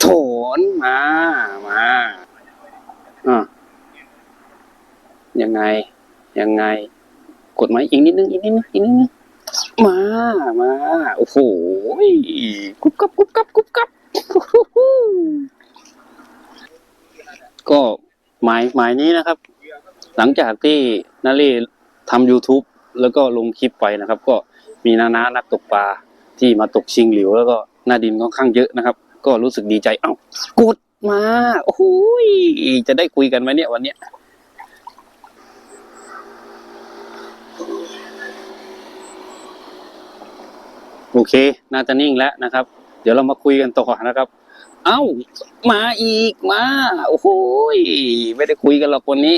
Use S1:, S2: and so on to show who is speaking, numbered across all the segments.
S1: โถนมา มาอะยังไง ยังไง กดไหมอีกนิดนึง อีกนิดนึง อีกนิดนึง มา มา โอ้โหกุ๊บกับกุ๊บกับกุ๊บกับก็หมายหมายนี้นะครับ หลังจากที่นาเล่ทำ YouTube แล้วก็ลงคลิปไปนะครับ ก็มีนานานักตกปลาที่มาตกชิงหลิว แล้วก็หน้าดินค่อนข้างเยอะนะครับ ก็รู้สึกดีใจ เอ้ากดมา โอ้โหยจะได้คุยกันไหมเนี่ยวันเนี้ยโอเค น่าจะนิ่งแล้วนะครับ เดี๋ยวเรามาคุยกันต่อนะครับ เอ้า มาอีกมา โอ้โหยไม่ได้คุยกันหรอกวันนี้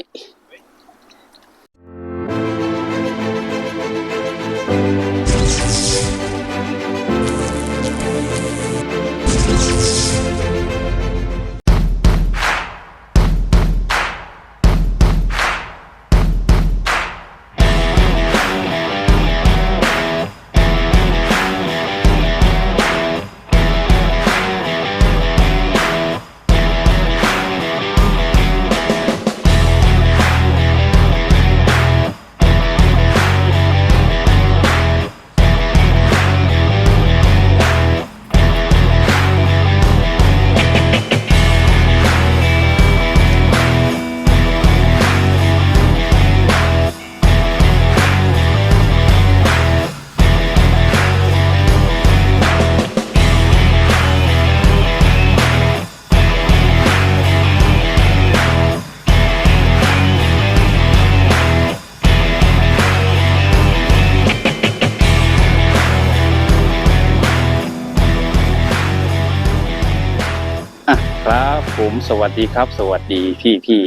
S1: ผมสวัสดีครับ สวัสดีพี่พี่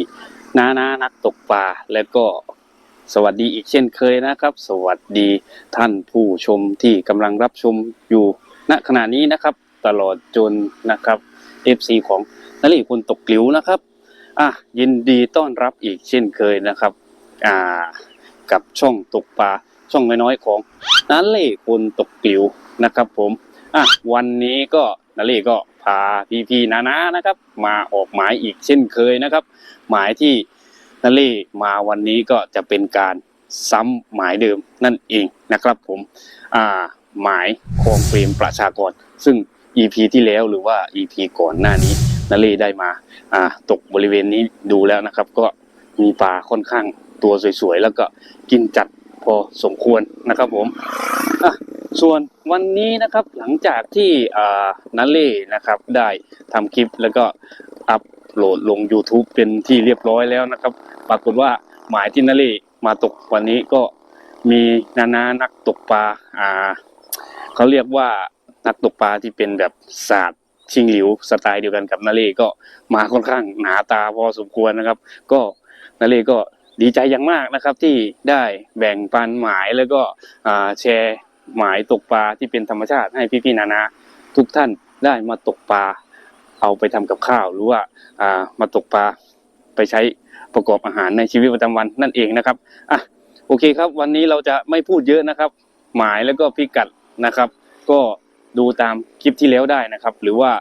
S1: น้านานักตกปลาแล้วก็สวัสดีอีกเช่นเคยนะครับ สวัสดีท่านผู้ชมที่กำลังรับชมอยู่ณขณะนี้นะครับ ตลอดจนนะครับ FC ของนาลีคนตกกลิวนะครับอะยินดีต้อนรับอีกเช่นเคยนะครับอ่ากับช่องตกปลาช่องน้อยๆของนาเล่คนตกกลิวนะครับ ผมอะวันนี้ก็นาเล่ก็ พาพี่ๆนานานะครับ มาออกหมายอีกเช่นเคยนะครับ หมายที่นาเล่มาวันนี้ก็จะเป็นการซ้ำหมายเดิมนั่นเองนะครับผมอ่าหมายคองเปรมประชากร ซึ่ง EP ที่แล้วหรือว่า EP ก่อนหน้านี้นาเล่ได้มาอ่าตกบริเวณนี้ดูแล้วนะครับ ก็มีปลาค่อนข้างตัวสวยๆ แล้วก็กินจัดพอสมควรนะครับผมอะ ส่วนวันนี้นะครับหลังจากที่อ่านาเล่นะครับได้ทำคลิปแล้วก็อัพโหลดลง YouTube เป็นที่เรียบร้อยแล้วนะครับ ปรากฏว่าหมายที่นาเล่มาตกวันนี้ก็มีนานานักตกปลาอ่าเขาเรียกว่านักตกปลาที่เป็นแบบศาสตร์ชิงหลิวสไตล์เดียวกันกับนาเล่ก็มาค่อนข้างหนาตาพอสมควรนะครับ ก็นาเล่ก็ดีใจอย่างมากนะครับที่ได้แบ่งปันหมายแล้วก็แชร์ หมายตกปลาที่เป็นธรรมชาติให้พี่ๆนานาทุกท่านได้มาตกปลาเอาไปทำกับข้าวหรือว่ามาตกปลาไปใช้ประกอบอาหารในชีวิตประจำวันนั่นเองนะครับอะโอเคครับ วันนี้เราจะไม่พูดเยอะนะครับ หมายแล้วก็พิกัดนะครับ ก็ดูตามคลิปที่แล้วได้นะครับ หรือว่า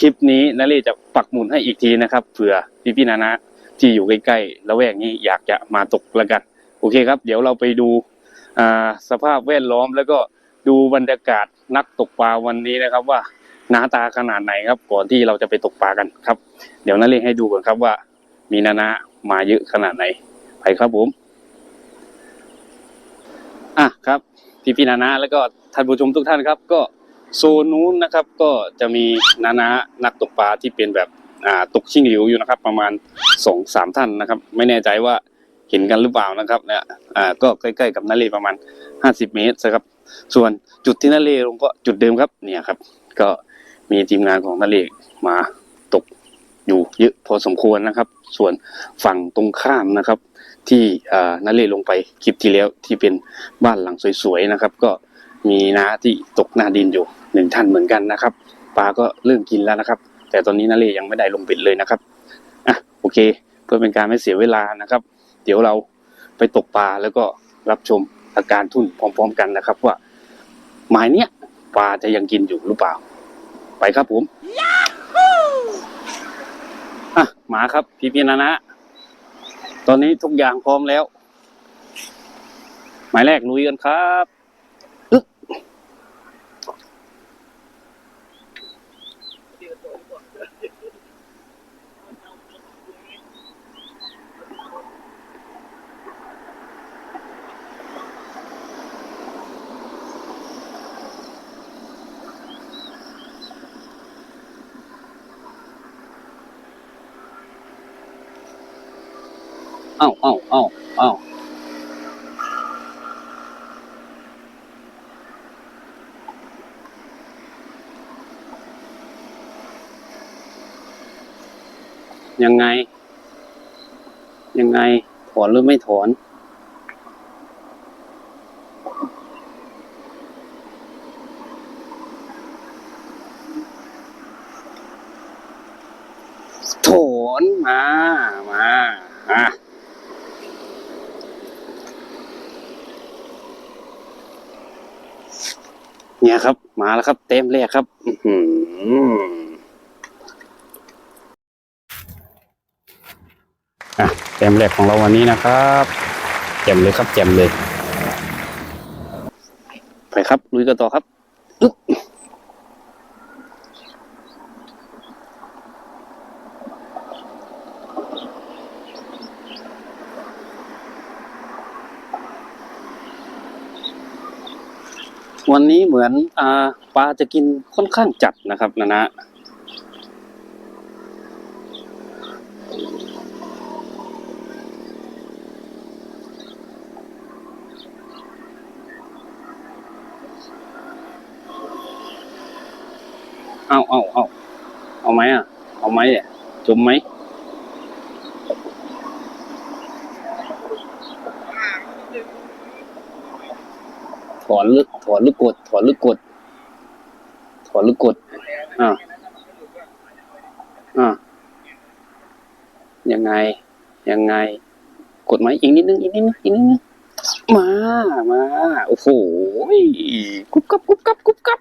S1: คลิปนี้นาเล่จะปักหมุดให้อีกทีนะครับเผื่อพี่ๆนานาที่อยู่ใกล้ๆละแวกนี้อยากจะมาตกแล้วกัน โอเคครับ เดี๋ยวเราไปดู สภาพแวดล้อมแล้วก็ดูบรรยากาศนักตกปลาวันนี้นะครับ ว่าหน้าตาขนาดไหนครับ ก่อนที่เราจะไปตกปลากันครับ เดี๋ยวนาเล่ให้ดูก่อนครับว่า มีนานามาเยอะขนาดไหนไปครับผมอะครับพี่พี่ๆนานาแล้วก็ท่านผู้ชมทุกท่านครับ ก็โซนนู้นนะครับ ก็จะมีนานานักตกปลาที่เป็นแบบอ่าตกชิงหลิวอยู่นะครับ ประมาณสองสามท่านนะครับ ไม่แน่ใจว่า เห็นกันหรือเปล่านะครับเนี่ยอ่าก็ใกล้ๆกับนาเลประมาณห้าสิบเมตรนะครับ ส่วนจุดที่นาเลลงก็จุดเดิมครับเนี่ยครับ ก็มีทีมงานของนาเลมาตกอยู่เยอะพอสมควรนะครับ ส่วนฝั่งตรงข้ามนะครับ ที่นาเลลงไปคลิปที่แล้วที่เป็นบ้านหลังสวยๆนะครับ ก็มีน้าที่ตกหน้าดินอยู่หนึ่งท่านเหมือนกันนะครับปลาก็เริ่มกินแล้วนะครับ แต่ตอนนี้นาเลยังไม่ได้ลงเบ็ดเลยนะครับอะโอเค เพื่อเป็นการไม่เสียเวลานะครับ เดี๋ยวเราไปตกปลาแล้วก็รับชมอาการทุ่นพร้อม ๆ กันนะครับ ว่าหมายเนี้ยปลาจะยังกินอยู่หรือเปล่า ไปครับผมอะหมาครับ พี่พี่นะนะ ตอนนี้ทุกอย่างพร้อมแล้ว หมายแรกลุยกันครับ เอ้าเอ้าเอ้าเอ้ายังไง ยังไง ถอนหรือไม่ถอน ถอนมา มาอะ เนี่ยครับ มาแล้วครับ เต็มแรกครับ อื้อหืออะเต็มแรกของเราวันนี้นะครับแจ่มเลยครับแจ่มเลย ไปครับลุยกันต่อครับอึ๊บ วันนี้เหมือนอ่าปลาจะกินค่อนข้างจัดนะครับนะนะเอาเอาเอาเอาไหมอะ เอาไหมอะจมไหมถอนลึก ถอนลึกกด ถอนลึกกด ถอนลึกกด อ่าอ่ายังไง ยังไง กดไหมอีกนิดนึง อีกนิดนึง อีกนิดนึง มา มา โอ้โห กุ๊บกับกุ๊บกับกุ๊บกับ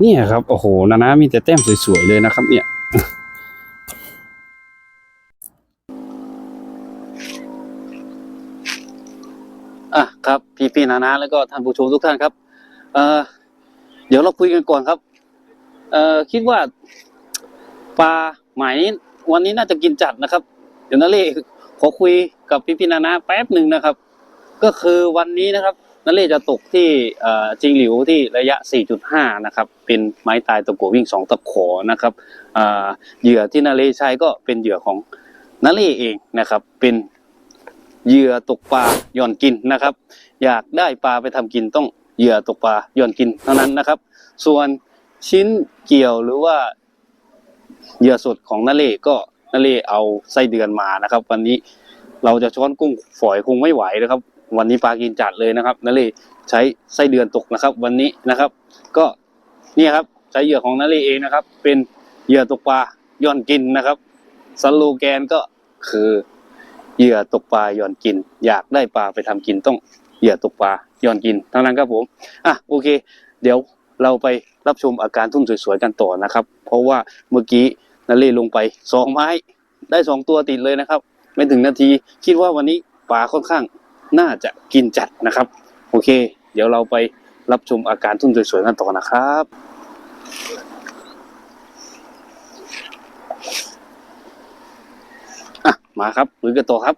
S1: เนี่ยครับ โอ้โหนานามีแต่แต้มสวยๆเลยนะครับ เนี่ยอะครับ พี่พี่ๆนานาแล้วก็ท่านผู้ชมทุกท่านครับ เอ่อเดี๋ยวเราคุยกันก่อนครับ เอ่อคิดว่าปลาไหมวันนี้น่าจะกินจัดนะครับ เดี๋ยวนาเล่ขอคุยกับพี่พี่ๆนานาแป๊บหนึ่งนะครับ ก็คือวันนี้นะครับ นาเล่จะตกที่จิงหลิวที่ระยะ 4.5 นะครับ เป็นไม้ตายตะกัววิ่งสองตะขอนะครับเหยื่อที่นาเล่ใช้ก็เป็นเหยื่อของนาเล่เองนะครับ เป็นเหยื่อตกปลาหย่อนกินนะครับ อยากได้ปลาไปทำกินต้องเหยื่อตกปลาหย่อนกินเท่านั้นนะครับ ส่วนชิ้นเกี่ยวหรือว่าเหยื่อสดของนาเล่ก็นาเล่เอาไส้เดือนมานะครับ วันนี้เราจะช้อนกุ้งฝอยคงไม่ไหวนะครับ วันนี้ปลากินจัดเลยนะครับนาเล่ใช้ไส้เดือนตกนะครับ วันนี้นะครับ ก็นี่ครับใช้เหยื่อของนาเล่เองนะครับ เป็นเหยื่อตกปลาย่อนกินนะครับสโลแกนก็คือเหยื่อตกปลาย่อนกิน อยากได้ปลาไปทำกินต้องเหยื่อตกปลาย่อนกินทั้งนั้นครับผมอะโอเค เดี๋ยวเราไปรับชมอาการทุ่นสวยๆกันต่อนะครับ เพราะว่าเมื่อกี้นาเล่ลงไปสองไม้ได้สองตัวติดเลยนะครับ ไม่ถึงนาทีคิดว่าวันนี้ปลาค่อนข้าง น่าจะกินจัดนะครับ โอเค เดี๋ยวเราไปรับชมอาการทุ่นสวยๆกันต่อนะครับอะมาครับลุยกันต่อครับ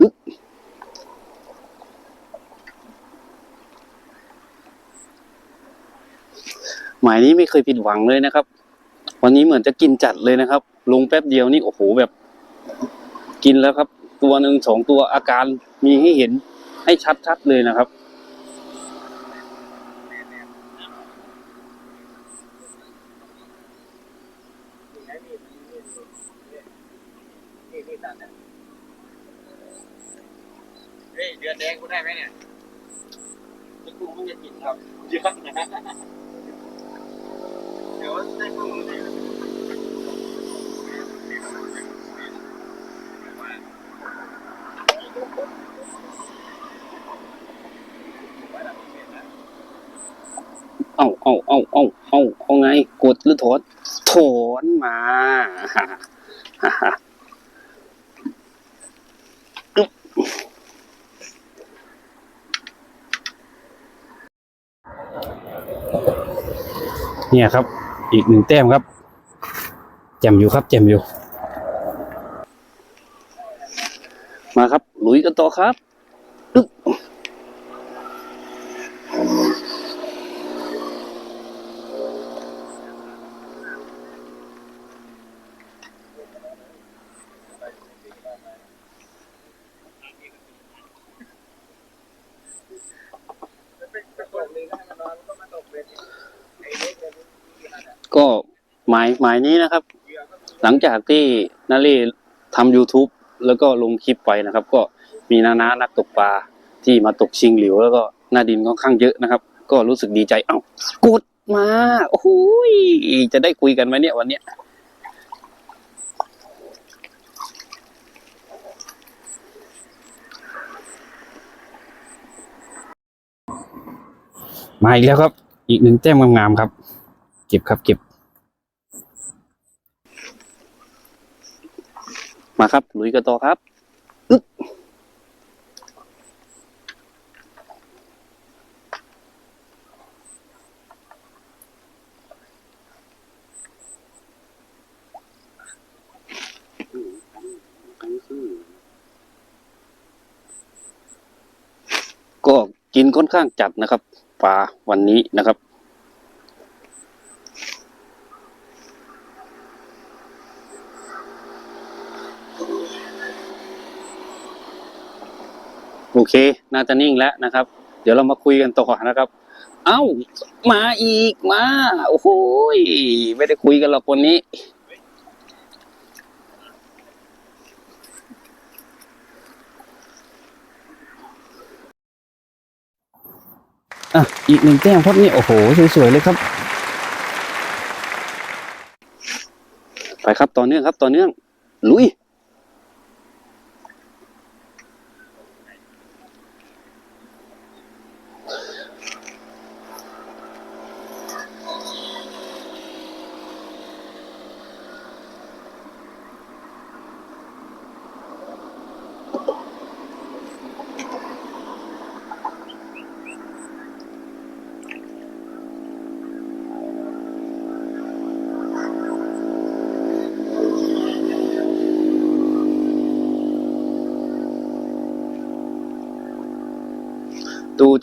S1: อึ๊บหมายนี้ไม่เคยผิดหวังเลยนะครับ วันนี้เหมือนจะกินจัดเลยนะครับ ลงแป๊บเดียวนี่โอ้โหแบบ กินแล้วครับ ตัวหนึ่งสองตัวอาการ มีให้เห็นให้ชัดๆเลยนะครับ
S2: เฮ้ยเดือนแดงกูได้ไหมเนี่ย
S1: จะกุ้งมันจะกินครับ
S2: เยอะนะเดี๋ยวได้ข้อมูเลย
S1: เอาเอาเอาเอาเอาไง กดหรือถอนถอนมาเนี่ยครับ อีกหนึ่งแต้มครับแจ่มอยู่ครับแจ่มอยู่ มาครับ ลุยกันต่อครับ ก็หมายหมายนี้นะครับ หลังจากที่นาเล่ทำ YouTube แล้วก็ลงคลิปไปนะครับ ก็มีนานานักตกปลาที่มาตกชิงหลิว แล้วก็หน้าดินค่อนข้างเยอะนะครับ ก็รู้สึกดีใจเอ้ากดมาโอ้ยจะได้คุยกันไหมเนี่ยวันเนี้ยมาอีกแล้วครับ อีกหนึ่งแต้มงามๆครับ เก็บครับเก็บ มาครับลุยกันต่อครับอึ๊บก็กินค่อนข้างจัดนะครับปลาวันนี้นะครับ เค น่าจะนิ่งแล้วนะครับ เดี๋ยวเรามาคุยกันต่อนะครับ เอ้า มาอีกมา โอ้โหยไม่ได้คุยกันหรอกคนนี้ อะ อีกหนึ่งแต้มพดนี่ โอ้โห สวยๆเลยครับ ไปครับ ต่อเนื่องครับ ต่อเนื่อง ลุย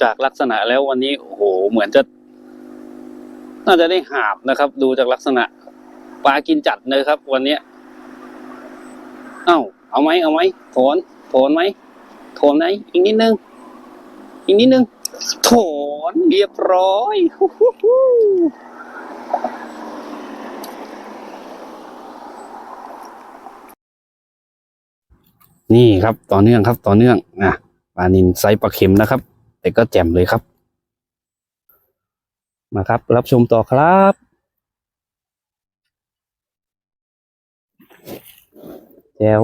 S1: จากลักษณะแล้ววันนี้โอ้โหเหมือนจะ น่าจะได้หาบนะครับ ดูจากลักษณะปลากินจัดเลยครับ วันเนี้ยเอ้าเอาไหมเอาไหมถอนถอนไหมถอนไหมอีกนิดนึง อีกนิดนึงถอนเรียบร้อยนี่ครับต่อเนื่องครับต่อเนื่องนะปลานินไซส์ปลาเข็มนะครับ แต่ก็แจ่มเลยครับ มาครับ รับชมต่อครับ แจ๋ว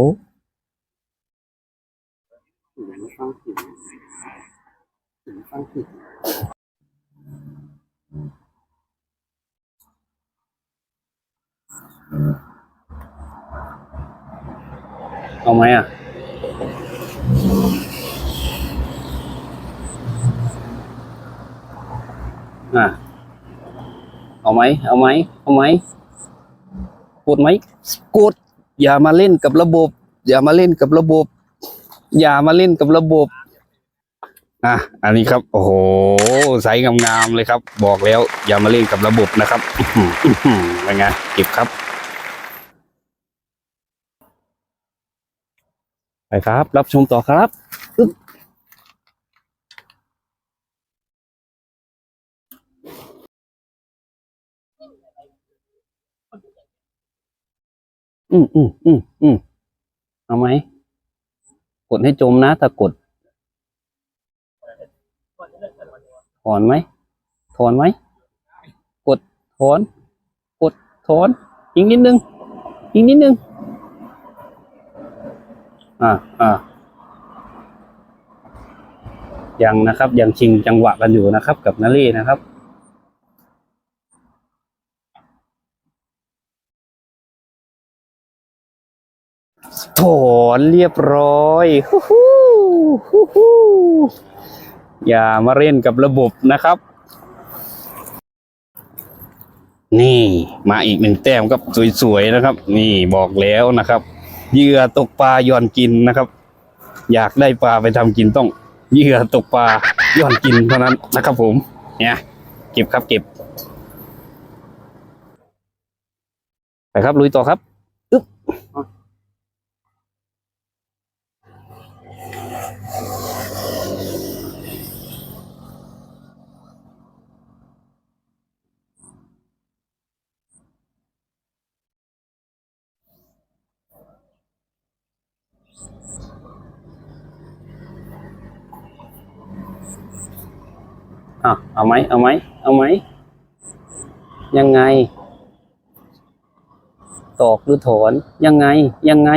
S1: เอาไหมอะ อะเอาไหมเอาไหมเอาไหมกดไหมกดอย่ามาเล่นกับระบบ อย่ามาเล่นกับระบบ อย่ามาเล่นกับระบบอะอันนี้ครับ โอ้โหใสงามๆเลยครับ บอกแล้ว อย่ามาเล่นกับระบบนะครับอื้อหืออื้อหือเป็นไงเก็บครับไปครับ รับชมต่อครับ อืมอืมอืมอืมเอาไหม กดให้จมนะ ถ้ากด ถอนไหม ถอนไหม กดถอน กดถอน อีกนิดนึง อีกนิดนึง อ่า อ่า ยังนะครับ ยังชิงจังหวะกันอยู่นะครับ กับนาเล่นะครับ ถอนเรียบร้อยหูหูหูหูอย่ามาเล่นกับระบบนะครับ นี่มาอีกหนึ่งแต้มครับสวยๆนะครับ นี่บอกแล้วนะครับเหยื่อตกปลาย่อนกินนะครับ อยากได้ปลาไปทำกินต้องเหยื่อตกปลาย่อนกินเท่านั้นนะครับ ผม เนี่ย เก็บครับเก็บไปครับลุยต่อครับ อะเอาไหมเอาไหมเอาไหมยังไง ตอกหรือถอนยังไง ยังไง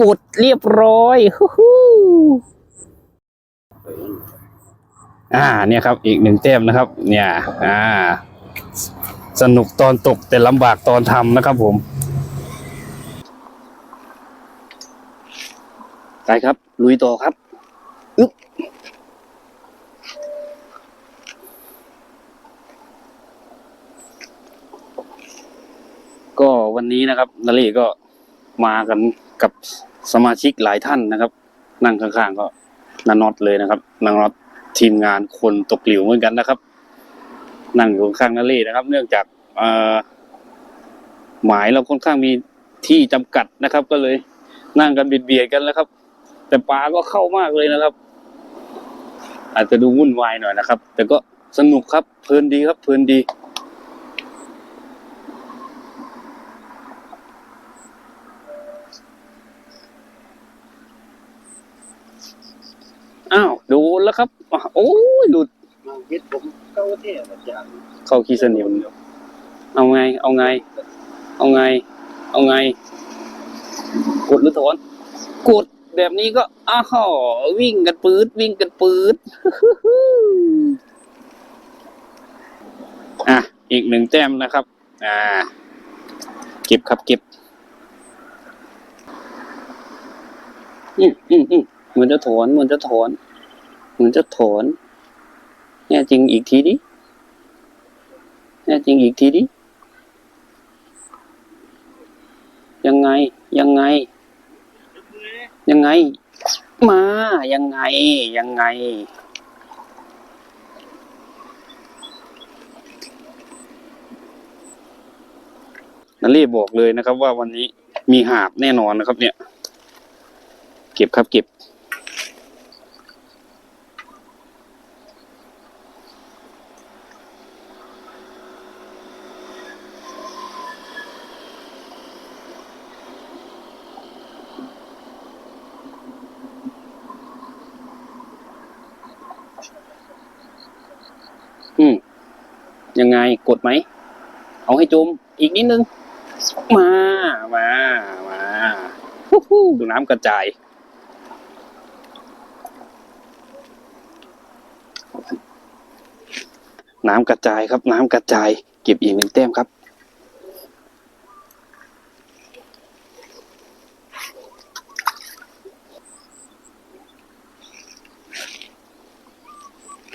S1: กดเรียบร้อยฮู้ฮู้อ่า เนี่ยครับ อีกหนึ่งแต้มนะครับ เนี่ย อ่า สนุกตอนตกแต่ลำบากตอนทำนะครับผมไปครับ ลุยต่อครับอึ๊บ ก็วันนี้นะครับนาเล่ก็มากันกับสมาชิกหลายท่านนะครับ นั่งข้างๆก็นานอตเลยนะครับนานอตทีมงานคนตกหลิวเหมือนกันนะครับ นั่งอยู่ข้างนาเล่นะครับ เนื่องจากเออหมายเราค่อนข้างมีที่จำกัดนะครับ ก็เลยนั่งกันเบียดๆกันแล้วครับ แต่ปลาก็เข้ามากเลยนะครับ อาจจะดูวุ่นวายหน่อยนะครับ แต่ก็สนุกครับเพลินดีครับเพลินดี อ้าวโดนแล้วครับอะโอ้ยหลุด
S2: มาคิดผมเข้าเที่ยวอาจารย์
S1: เข้าคีสนิมเอาไง เอาไง เอาไง เอาไง กดหรือถอนกดแบบนี้ก็อ้าววิ่งกันปืดวิ่งกันปืดอะอีกหนึ่งแต้มนะครับ อ่า เก็บครับเก็บ อืมอืมอืม เหมือนจะถอนเหมือนจะถอนเหมือนจะถอนแน่จริงอีกทีดิแน่จริงอีกทีดิยังไง ยังไง ยังไง มา ยังไง ยังไง นันรีบบอกเลยนะครับว่าวันนี้มีหาบแน่นอนนะครับเนี่ย เก็บครับเก็บ อืม ยังไงกดไหม เอาให้จม อีกนิดนึง มา มา มาฮู้ดูน้ำกระจายน้ำกระจายครับ น้ำกระจาย เก็บอีกหนึ่งแต้มครับ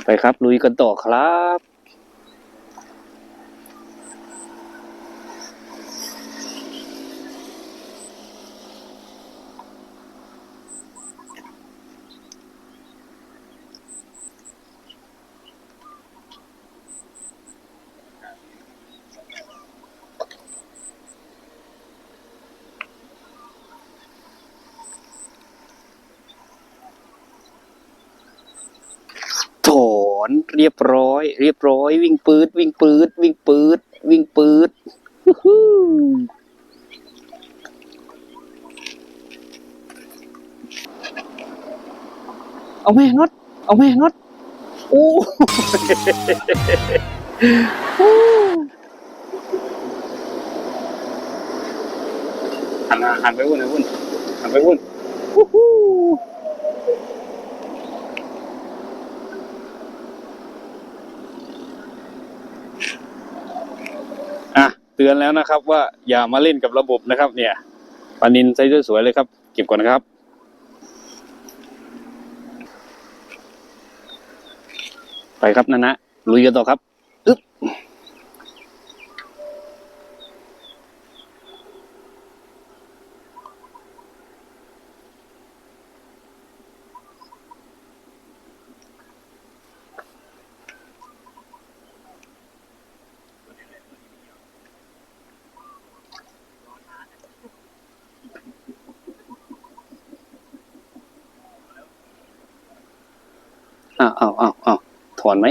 S1: ไปครับ ลุยกันต่อครับ ถอน เรียบร้อย เรียบร้อย วิ่งปืดวิ่งปืดวิ่งปืดวิ่งปืดฮู้ฮู้เอาแม่น็อตเอาแม่น็อตโอ้หันมาหันไปวุ่นไปวุ่นหันไปวุ่นฮู้ฮู้ อะเตือนแล้วนะครับ ว่าอย่ามาเล่นกับระบบนะครับ เนี่ยปลานินไซส์สวยๆเลยครับ เก็บก่อนนะครับไปครับนะนะลุยกันต่อครับ อ้าวอ้าวอ้าวอ้าวถอนไหม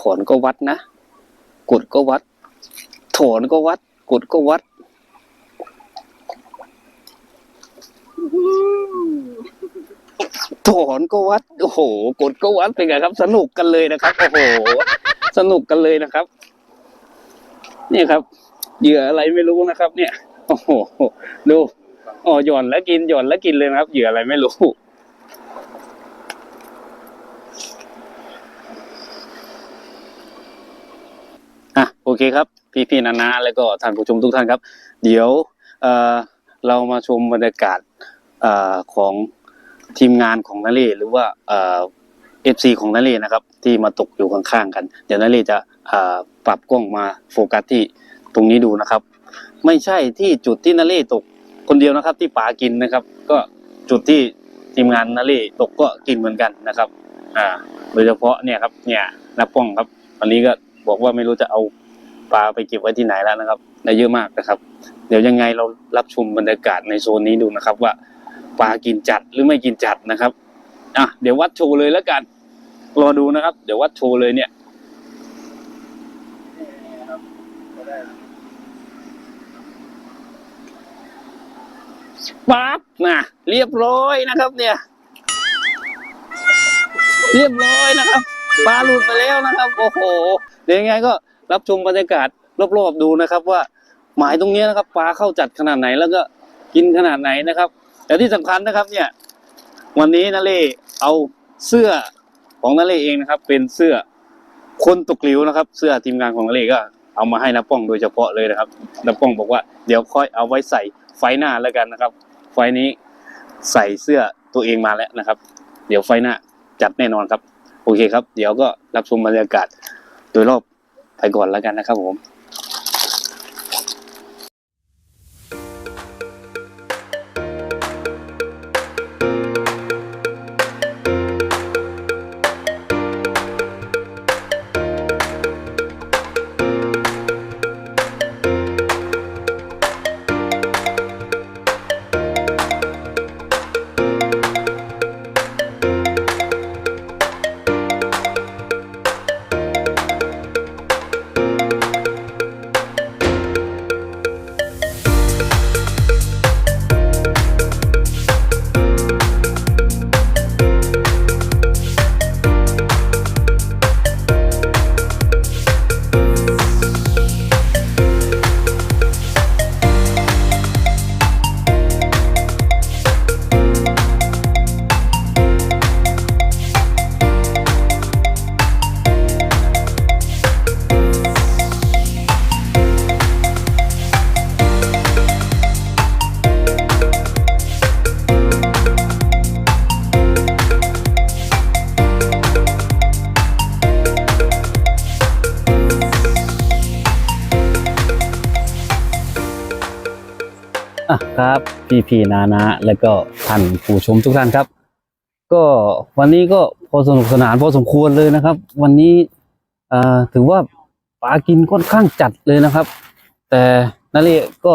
S1: ถอนก็วัดนะกดก็วัด ถอนก็วัด กดก็วัดถอนก็วัด โอ้โห กดก็วัดเป็นไงครับ สนุกกันเลยนะครับ โอ้โห สนุกกันเลยนะครับเนี่ยครับ เหยื่ออะไรไม่รู้นะครับ เนี่ย โอ้โห ดู อ๋อหย่อนแล้วกินหย่อนแล้วกินเลยนะครับ เหยื่ออะไรไม่รู้ อะโอเคครับพี่พี่ๆนานาแล้วก็ท่านผู้ชมทุกท่านครับ เดี๋ยวเอ่อเรามาชมบรรยากาศเอ่อของทีมงานของนาเล่หรือว่าเอ่อฟซีของนาเล่นะครับ ที่มาตกอยู่ข้างๆกัน เดี๋ยวนาเล่จะเอ่อปรับกล้องมาโฟกัสที่ตรงนี้ดูนะครับ ไม่ใช่ที่จุดที่นาเล่ตกคนเดียวนะครับ ที่ป๋ากินนะครับ ก็จุดที่ทีมงานนาเล่ตกก็กินเหมือนกันนะครับ อ่า โดยเฉพาะเนี่ยครับ เนี่ยนับป้องครับวันนี้ก็บอกว่าไม่รู้จะเอา ปลาไปเก็บไว้ที่ไหนแล้วนะครับได้เยอะมากนะครับ เดี๋ยวยังไงเรารับชมบรรยากาศในโซนนี้ดูนะครับ ว่าปลากินจัดหรือไม่กินจัดนะครับอะเดี๋ยววัดโชว์เลยแล้วกัน รอดูนะครับ เดี๋ยววัดโชว์เลยเนี่ยปั๊บนะเรียบร้อยนะครับ เนี่ย เรียบร้อยนะครับปลาหลุดไปแล้วนะครับ โอ้โหเดี๋ยวยังไงก็ รับชมบรรยากาศรอบๆดูนะครับ ว่าหมายตรงนี้นะครับปลาเข้าจัดขนาดไหนแล้วก็กินขนาดไหนนะครับ แต่ที่สำคัญนะครับเนี่ย วันนี้นาเล่เอาเสื้อของนาเล่เองนะครับ เป็นเสื้อคนตกหลิวนะครับ เสื้อทีมงานของนาเล่ก็ เอามาให้นาป้องโดยเฉพาะเลยนะครับนาป้องบอกว่าเดี๋ยวค่อยเอาไว้ใส่ไฟหน้าแล้วกันนะครับ ไฟนี้ใส่เสื้อตัวเองมาแล้วนะครับ เดี๋ยวไฟหน้าจัดแน่นอนครับ โอเคครับ เดี๋ยวก็รับชมบรรยากาศโดยรอบ ไปก่อนแล้วกันนะครับผม อะครับ พี่พี่นานาแล้วก็ท่านผู้ชมทุกท่านครับ ก็วันนี้ก็พอสนุกสนานพอสมควรเลยนะครับ วันนี้อ่าถือว่าปลากินค่อนข้างจัดเลยนะครับ แต่นาเรศก็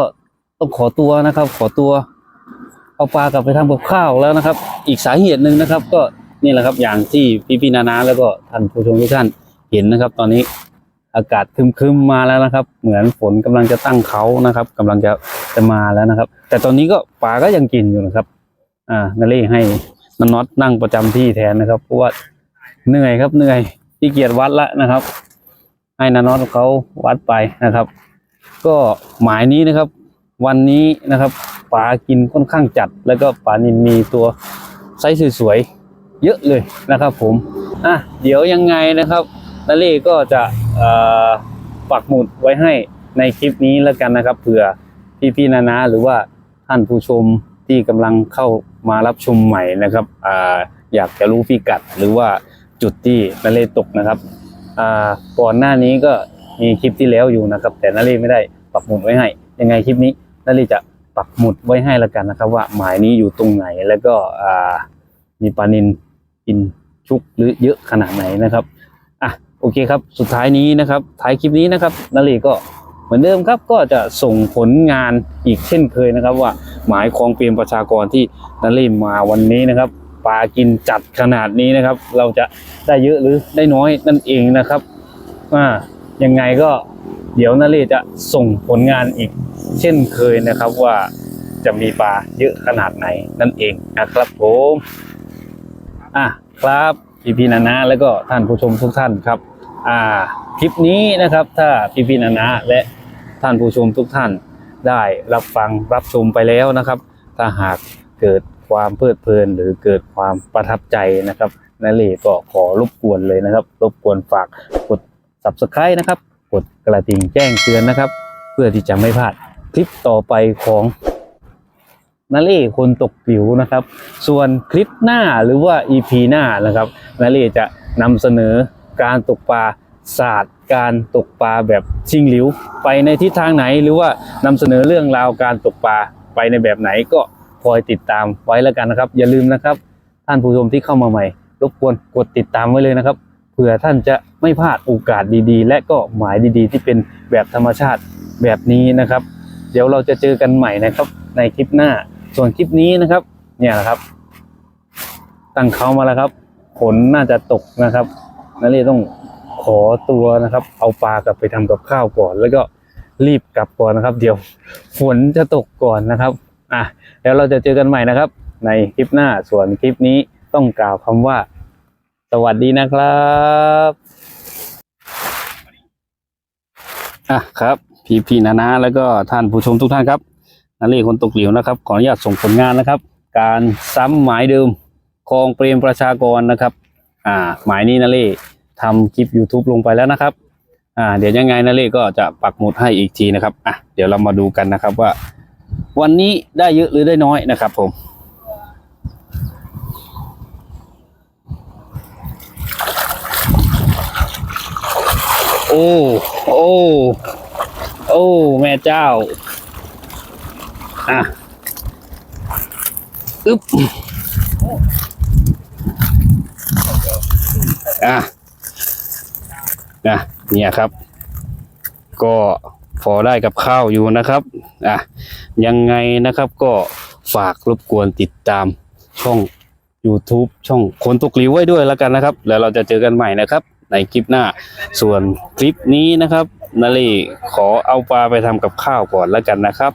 S1: ต้องขอตัวนะครับ ขอตัวเอาปลากลับไปทำกับข้าวแล้วนะครับ อีกสาเหตุหนึ่งนะครับ ก็นี่แหละครับอย่างที่พี่พี่นานาแล้วก็ท่านผู้ชมทุกท่านเห็นนะครับ ตอนนี้ อากาศคึมๆมาแล้วนะครับ เหมือนฝนกำลังจะตั้งเขานะครับกำลังจะจะมาแล้วนะครับ แต่ตอนนี้ก็ปลาก็ยังกินอยู่นะครับ อ่านาเล่ให้นน็อตนั่งประจำที่แทนนะครับเพราะว่าเหนื่อยครับเหนื่อยขี้เกียจวัดละนะครับ ให้นน็อตเขาวัดไปนะครับ ก็หมายนี้นะครับ วันนี้นะครับปลากินค่อนข้างจัด แล้วก็ปลานินมีตัวไซส์สวยๆเยอะเลยนะครับ ผมอะเดี๋ยวยังไงนะครับ นาเล่ก็จะปักหมุดไว้ให้ในคลิปนี้แล้วกันนะครับเผื่อพี่ๆนานาหรือว่าท่านผู้ชมที่กำลังเข้ามารับชมใหม่นะครับออยากจะรู้พิกัดหรือว่าจุดที่นาเลตกนะครับก่อนหน้านี้ก็มีคลิปที่แล้วอยู่นะครับ แต่นาเลไม่ได้ปักหมุดไว้ให้ ยังไงคลิปนี้นาเลจะปักหมุดไว้ให้แล้วกันนะครับ ว่าหมายนี้อยู่ตรงไหนแล้วก็มีปลานินกินชุกหรือเยอะขนาดไหนนะครับ โอเคครับ สุดท้ายนี้นะครับ ท้ายคลิปนี้นะครับนาเลก็เหมือนเดิมครับก็จะส่งผลงานอีกเช่นเคยนะครับ ว่าหมายคลองเปรมประชากรที่นารีมาวันนี้นะครับปลากินจัดขนาดนี้นะครับ เราจะได้เยอะหรือได้น้อยนั่นเองนะครับอ่ายังไงก็เดี๋ยวนารีจะส่งผลงานอีกเช่นเคยนะครับว่าจะมีปลาเยอะขนาดไหนนั่นเองนะครับผมอะครับ พี่พีนานาแล้วก็ท่านผู้ชมทุกท่านครับ อ่าคลิปนี้นะครับ ถ้าพี่พี่นานะและท่านผู้ชมทุกท่านได้รับฟังรับชมไปแล้วนะครับ ถ้าหากเกิดความเพลิดเพลินหรือเกิดความประทับใจนะครับนาเลก็ขอรบกวนเลยนะครับ รบกวนฝากกด subscribe นะครับ กดกระดิ่งแจ้งเตือนนะครับ เพื่อที่จะไม่พลาดคลิปต่อไปของ นาเล่คนตกหลิวนะครับ ส่วนคลิปหน้าหรือว่า EP หน้านะครับนาเล่จะนำเสนอการตกปลาศาสตร์การตกปลาแบบชิงหลิว ไปในทิศทางไหนหรือว่านำเสนอเรื่องราวการตกปลาไปในแบบไหนก็คอยติดตามไว้แล้วกันนะครับ อย่าลืมนะครับ ท่านผู้ชมที่เข้ามาใหม่ รบกวนกดติดตามไว้เลยนะครับเผื่อท่านจะไม่พลาดโอกาสดีๆ และก็หมายดีๆ ที่เป็นแบบธรรมชาติแบบนี้นะครับ เดี๋ยวเราจะเจอกันใหม่นะครับในคลิปหน้า ส่วนคลิปนี้นะครับ เนี่ยนะครับ ตั้งเขามาแล้วครับฝนน่าจะตกนะครับนั่นเลยต้องขอตัวนะครับ เอาปลากลับไปทำกับข้าวก่อน แล้วก็รีบกลับก่อนนะครับ เดี๋ยวฝนจะตกก่อนนะครับอะเดี๋ยวเราจะเจอกันใหม่นะครับ ในคลิปหน้าส่วนคลิปนี้ต้องกล่าวคำว่า สวัสดีนะครับอะครับ พี่พี่นานาแล้วก็ท่านผู้ชมทุกท่านครับ นาเล่คนตกเหลียวนะครับ ขออนุญาตส่งผลงานนะครับ การซ้ำหมายเดิมคลองเปรมประชากรนะครับ อ่าหมายนี้นาเล่ทำคลิป YouTube ลงไปแล้วนะครับ อ่า เดี๋ยวยังไงนาเล่ก็จะปักหมุดให้อีกทีนะครับอะเดี๋ยวเรามาดูกันนะครับว่า วันนี้ได้เยอะหรือได้น้อยนะครับ ผมโอ้ โอ้ โอ้ แม่เจ้า อะอึ๊บอะนะเนี่ยครับ ก็พอได้กับข้าวอยู่นะครับอะยังไงนะครับก็ฝากรบกวนติดตามช่อง YouTube ช่องคนตกหลิวไว้ด้วยแล้วกันนะครับ แล้วเราจะเจอกันใหม่นะครับ ในคลิปหน้า ส่วนคลิปนี้นะครับนาลีขอเอาปลาไปทำกับข้าวก่อนแล้วกันนะครับ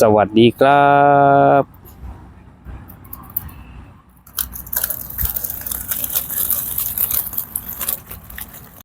S1: สวัสดีครับ